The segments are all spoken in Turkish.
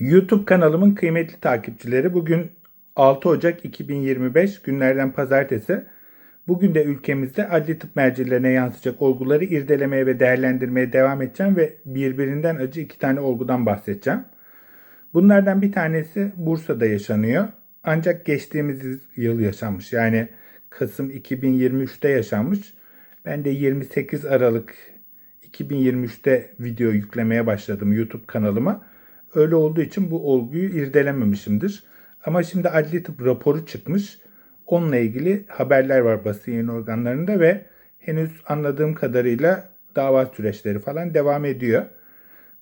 YouTube kanalımın kıymetli takipçileri bugün 6 Ocak 2025 günlerden pazartesi. Bugün de ülkemizde adli tıp mercilerine yansıyacak olguları irdelemeye ve değerlendirmeye devam edeceğim ve birbirinden acı iki tane olgudan bahsedeceğim. Bunlardan bir tanesi Bursa'da yaşanıyor. Ancak geçtiğimiz yıl yaşanmış. Yani Kasım 2023'te yaşanmış. Ben de 28 Aralık 2023'te video yüklemeye başladım YouTube kanalıma. Öyle olduğu için bu olguyu irdelememişimdir. Ama şimdi adli tıp raporu çıkmış. Onunla ilgili haberler var basın yayın organlarında ve henüz anladığım kadarıyla dava süreçleri falan devam ediyor.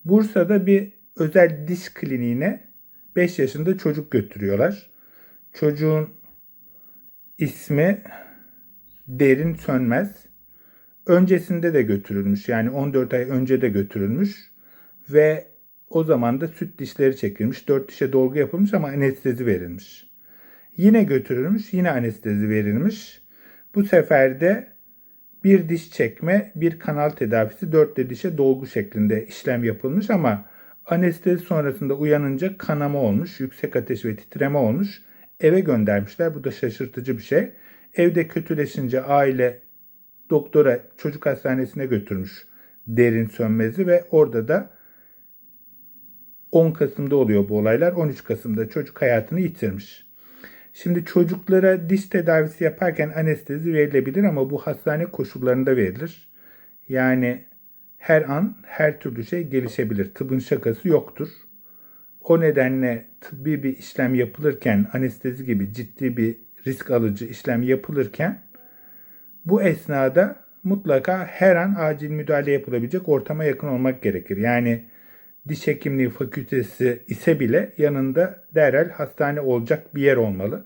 Bursa'da bir özel diş kliniğine 5 yaşında çocuk götürüyorlar. Çocuğun ismi Derin Sönmez. Öncesinde de götürülmüş yani 14 ay önce de götürülmüş ve o zaman da süt dişleri çekilmiş. 4 dişe dolgu yapılmış ama anestezi verilmiş. Yine götürülmüş yine anestezi verilmiş. Bu sefer de bir diş çekme, bir kanal tedavisi, 4 de dişe dolgu şeklinde işlem yapılmış ama anestezi sonrasında uyanınca kanama olmuş, yüksek ateş ve titreme olmuş. Eve göndermişler. Bu da şaşırtıcı bir şey. Evde kötüleşince aile doktora çocuk hastanesine götürmüş derin sönmezi ve orada da 10 Kasım'da oluyor bu olaylar. 13 Kasım'da çocuk hayatını yitirmiş. Şimdi çocuklara diş tedavisi yaparken anestezi verilebilir ama bu hastane koşullarında verilir. Yani her an her türlü şey gelişebilir. Tıbbın şakası yoktur. O nedenle tıbbi bir işlem yapılırken anestezi gibi ciddi bir risk alıcı işlem yapılırken bu esnada mutlaka her an acil müdahale yapılabilecek ortama yakın olmak gerekir. Yani diş hekimliği fakültesi ise bile yanında derhal hastane olacak bir yer olmalı.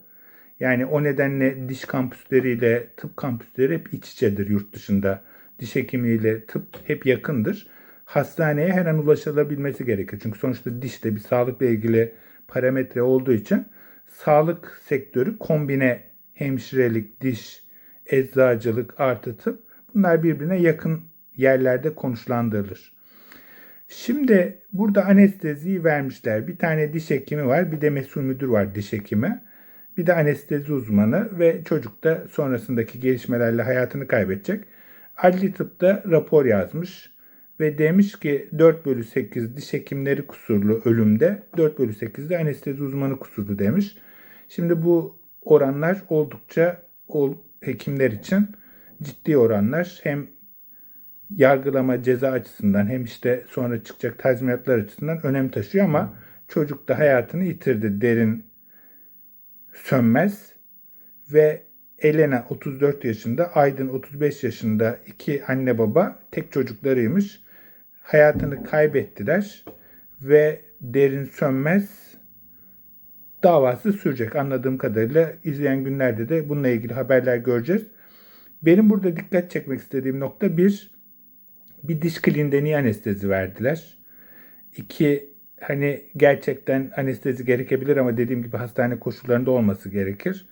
Yani o nedenle diş kampüsleriyle tıp kampüsleri hep iç içedir yurt dışında. Diş hekimliğiyle tıp hep yakındır. Hastaneye her an ulaşılabilmesi gerekir. Çünkü sonuçta dişte bir sağlıkla ilgili parametre olduğu için sağlık sektörü kombine hemşirelik, diş, eczacılık artı tıp bunlar birbirine yakın yerlerde konuşlandırılır. Şimdi burada anesteziyi vermişler. Bir tane diş hekimi var, bir de mesul müdür var diş hekimi. Bir de anestezi uzmanı ve çocuk da sonrasındaki gelişmelerle hayatını kaybedecek. Adli tıpta rapor yazmış ve demiş ki 4 bölü 8 diş hekimleri kusurlu ölümde 4 bölü 8 de anestezi uzmanı kusurlu demiş. Şimdi bu oranlar oldukça hekimler için ciddi oranlar. Hem yargılama ceza açısından hem işte sonra çıkacak tazminatlar açısından önem taşıyor ama çocuk da hayatını yitirdi derin sönmez ve Elena 34 yaşında, Aydın 35 yaşında iki anne baba tek çocuklarıymış. Hayatını kaybettiler ve derin sönmez davası sürecek. Anladığım kadarıyla izleyen günlerde de bununla ilgili haberler göreceğiz. Benim burada dikkat çekmek istediğim nokta bir, bir diş kliniğinde niye anestezi verdiler? İki, hani gerçekten anestezi gerekebilir ama dediğim gibi hastane koşullarında olması gerekir.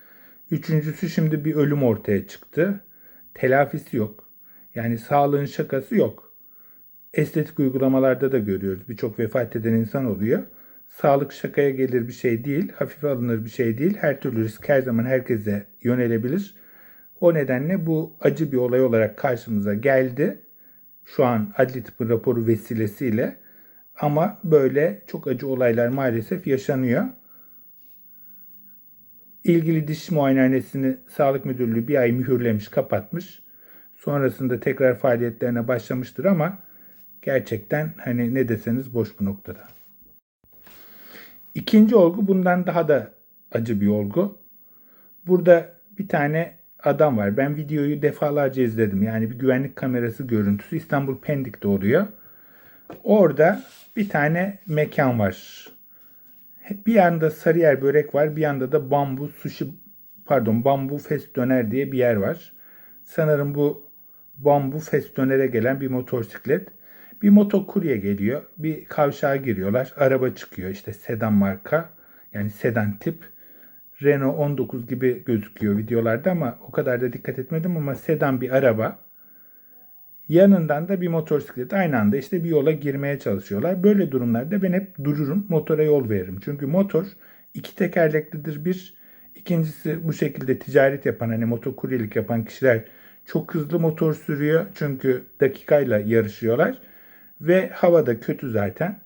Üçüncüsü şimdi bir ölüm ortaya çıktı. Telafisi yok. Yani sağlığın şakası yok. Estetik uygulamalarda da görüyoruz. Birçok vefat eden insan oluyor. Sağlık şakaya gelir bir şey değil, hafife alınır bir şey değil. Her türlü risk her zaman herkese yönelebilir. O nedenle bu acı bir olay olarak karşımıza geldi. Şu an adli tıpın raporu vesilesiyle. Ama böyle çok acı olaylar maalesef yaşanıyor. İlgili diş muayenehanesini Sağlık Müdürlüğü bir ay mühürlemiş, kapatmış. Sonrasında tekrar faaliyetlerine başlamıştır ama gerçekten hani ne deseniz boş bu noktada. İkinci olgu bundan daha da acı bir olgu. Burada bir tane adam var. Ben videoyu defalarca izledim. Yani bir güvenlik kamerası görüntüsü İstanbul Pendik'te oluyor. Orada bir tane mekan var. Bir yanda Sarıyer börek var, bir yanda da bambu sushi pardon bambu fest döner diye bir yer var. Sanırım bu bambu fest dönere gelen bir motosiklet. Bir motokurye geliyor. Bir kavşağa giriyorlar. Araba çıkıyor. işte sedan marka. Yani sedan tip. Renault 19 gibi gözüküyor videolarda ama o kadar da dikkat etmedim ama sedan bir araba. Yanından da bir motosiklet aynı anda işte bir yola girmeye çalışıyorlar. Böyle durumlarda ben hep dururum, motora yol veririm. Çünkü motor iki tekerleklidir bir. İkincisi bu şekilde ticaret yapan hani motokuryelik yapan kişiler çok hızlı motor sürüyor. Çünkü dakikayla yarışıyorlar. Ve havada kötü zaten.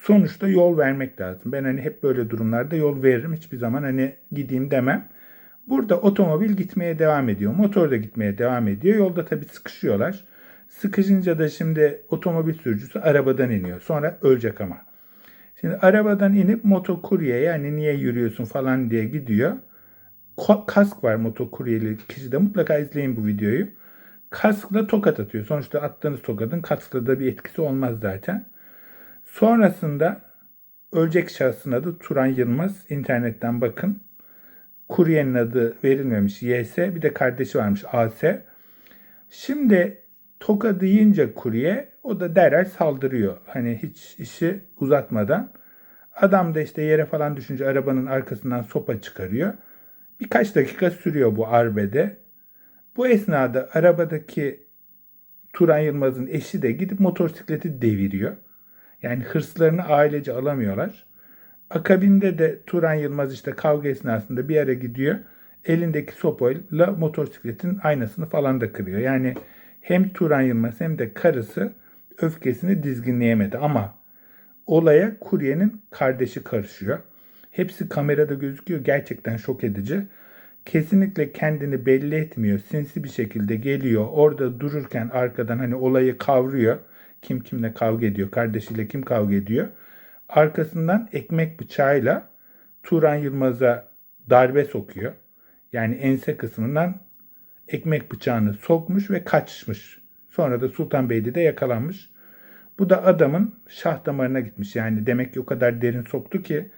Sonuçta yol vermek lazım. Ben hani hep böyle durumlarda yol veririm. Hiçbir zaman hani gideyim demem. Burada otomobil gitmeye devam ediyor. Motor da gitmeye devam ediyor. Yolda tabii sıkışıyorlar. Sıkışınca da şimdi otomobil sürücüsü arabadan iniyor. Sonra ölecek ama. Şimdi arabadan inip motokurye yani niye yürüyorsun falan diye gidiyor. Kask var motokuryeli kişide mutlaka izleyin bu videoyu. Kaskla tokat atıyor. Sonuçta attığınız tokatın kaskla da bir etkisi olmaz zaten. Sonrasında ölecek şahsın adı Turan Yılmaz. İnternetten bakın. Kuryenin adı verilmemiş YS. Bir de kardeşi varmış AS. Şimdi tokadı yiyince kurye o da derhal saldırıyor. Hani hiç işi uzatmadan. Adam da işte yere falan düşünce arabanın arkasından sopa çıkarıyor. Birkaç dakika sürüyor bu arbede. Bu esnada arabadaki Turan Yılmaz'ın eşi de gidip motosikleti deviriyor. Yani hırslarını ailece alamıyorlar. Akabinde de Turan Yılmaz işte kavga esnasında bir yere gidiyor. Elindeki sopayla motosikletin aynasını falan da kırıyor. Yani hem Turan Yılmaz hem de karısı öfkesini dizginleyemedi ama olaya kuryenin kardeşi karışıyor. Hepsi kamerada gözüküyor. Gerçekten şok edici. Kesinlikle kendini belli etmiyor. Sinsi bir şekilde geliyor. Orada dururken arkadan hani olayı kavruyor. Kim kimle kavga ediyor, kardeşiyle kim kavga ediyor. Arkasından ekmek bıçağıyla Turan Yılmaz'a darbe sokuyor. Yani ense kısmından ekmek bıçağını sokmuş ve kaçmış. Sonra da Sultanbeyli'de de yakalanmış. Bu da adamın şah damarına gitmiş. Yani demek ki o kadar derin soktu ki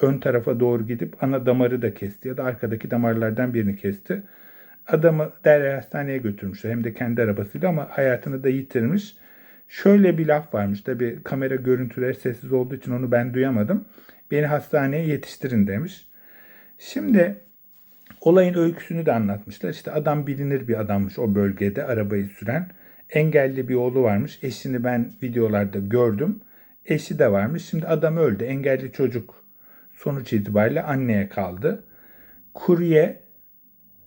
ön tarafa doğru gidip ana damarı da kesti ya da arkadaki damarlardan birini kesti. Adamı derhal hastaneye götürmüşler hem de kendi arabasıyla ama hayatını da yitirmiş. Şöyle bir laf varmış. Tabi kamera görüntüleri sessiz olduğu için onu ben duyamadım. Beni hastaneye yetiştirin demiş. Şimdi olayın öyküsünü de anlatmışlar. İşte adam bilinir bir adammış o bölgede arabayı süren. Engelli bir oğlu varmış. Eşini ben videolarda gördüm. Eşi de varmış. Şimdi adam öldü. Engelli çocuk sonuç itibariyle anneye kaldı. Kurye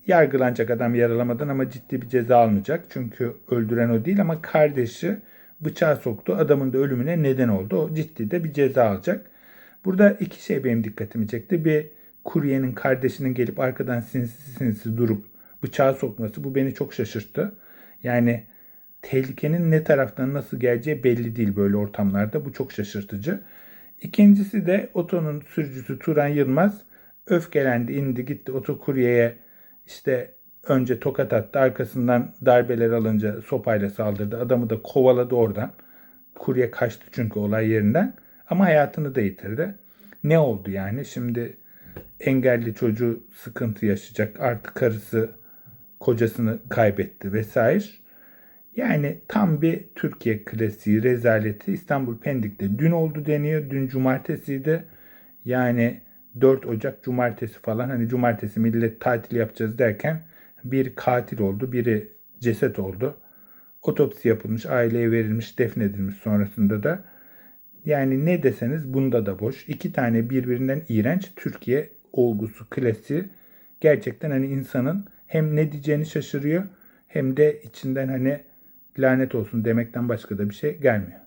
yargılanacak adam yaralamadan ama ciddi bir ceza almayacak. Çünkü öldüren o değil ama kardeşi bıçağı soktu. Adamın da ölümüne neden oldu. O ciddi de bir ceza alacak. Burada iki şey benim dikkatimi çekti. Bir kuryenin kardeşinin gelip arkadan sinsi sinsi durup bıçağı sokması bu beni çok şaşırttı. Yani tehlikenin ne taraftan nasıl geleceği belli değil böyle ortamlarda. Bu çok şaşırtıcı. İkincisi de otonun sürücüsü Turan Yılmaz öfkelendi, indi gitti otokuryeye işte önce tokat attı, arkasından darbeler alınca sopayla saldırdı. Adamı da kovaladı oradan. Kurye kaçtı çünkü olay yerinden. Ama hayatını da yitirdi. Ne oldu yani? Şimdi engelli çocuğu sıkıntı yaşayacak. Artık karısı kocasını kaybetti vesaire. Yani tam bir Türkiye klasiği rezaleti İstanbul Pendik'te dün oldu deniyor. Dün cumartesiydi. Yani 4 Ocak cumartesi falan hani cumartesi millet tatil yapacağız derken bir katil oldu, biri ceset oldu. Otopsi yapılmış, aileye verilmiş, defnedilmiş sonrasında da. Yani ne deseniz bunda da boş. İki tane birbirinden iğrenç Türkiye olgusu, klasiği. Gerçekten hani insanın hem ne diyeceğini şaşırıyor hem de içinden hani lanet olsun demekten başka da bir şey gelmiyor.